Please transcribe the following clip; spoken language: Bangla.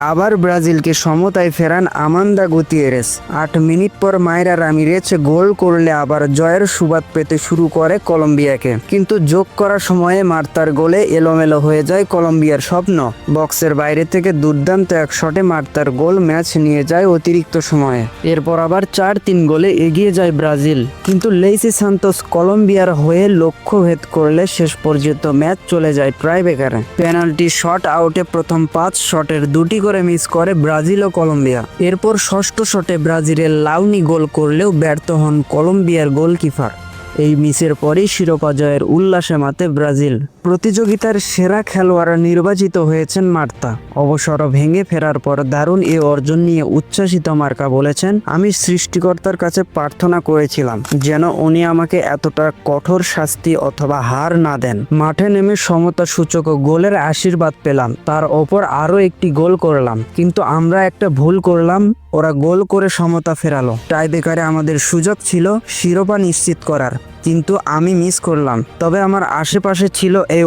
আবার ব্রাজিলকে সমতায় ফেরান আমান্দা গুতিয়েরেস। আট মিনিট পর মায়েরা রামিরেজ গোল করলে আবার জয়ের সুবাদ পেতে শুরু করে কলম্বিয়াকে। কিন্তু যোগ করার সময়ে মার্তার গোলে এলোমেলো হয়ে যায় কলম্বিয়ার স্বপ্ন। বক্সের বাইরে থেকে দুর্দান্ত এক শটে মার্তার গোল ম্যাচ নিয়ে যায় অতিরিক্ত সময়ে। এরপর আবার চার তিন গোলে এগিয়ে যায় ব্রাজিল। কিন্তু লেইসি সান্তোস কলম্বিয়ার হয়ে লক্ষ্য ভেদ করলে শেষ পর্যন্ত ম্যাচ চলে যায় ট্রাই বেকারে পেনাল্টি শট আউটে প্রথম পাঁচ শটের দুটি করে মিস করে ব্রাজিল ও কলম্বিয়া। এরপর ষষ্ঠ শটে ব্রাজিলের লাউনি গোল করলেও ব্যর্থ হন কলম্বিয়ার গোলকিপার। এই মিসের পরেই শিরোপা জয়ের উল্লাসে মাতে ব্রাজিল। প্রতিযোগিতার সেরা খেলোয়াড় নির্বাচিত হয়েছেন মার্তা। অবসর ভেঙে ফেরার পর দারুণ এ অর্জন নিয়ে উচ্ছ্বাসিত মার্কা বলেছেন, আমি সৃষ্টিকর্তার কাছে প্রার্থনা করেছিলাম যেন উনি আমাকে এতটা কঠোর শাস্তি অথবা হার না দেন। মাঠে নেমে সমতা সূচক গোলের আশীর্বাদ পেলাম, তার ওপর আরও একটি গোল করলাম। কিন্তু আমরা একটা ভুল করলাম, ওরা গোল করে সমতা ফেরালো। টাই বেকারে আমাদের সুযোগ ছিল শিরোপা নিশ্চিত করার। কিন্তু আমি মিস করলাম। তবে আমার আশেপাশে ছিল এই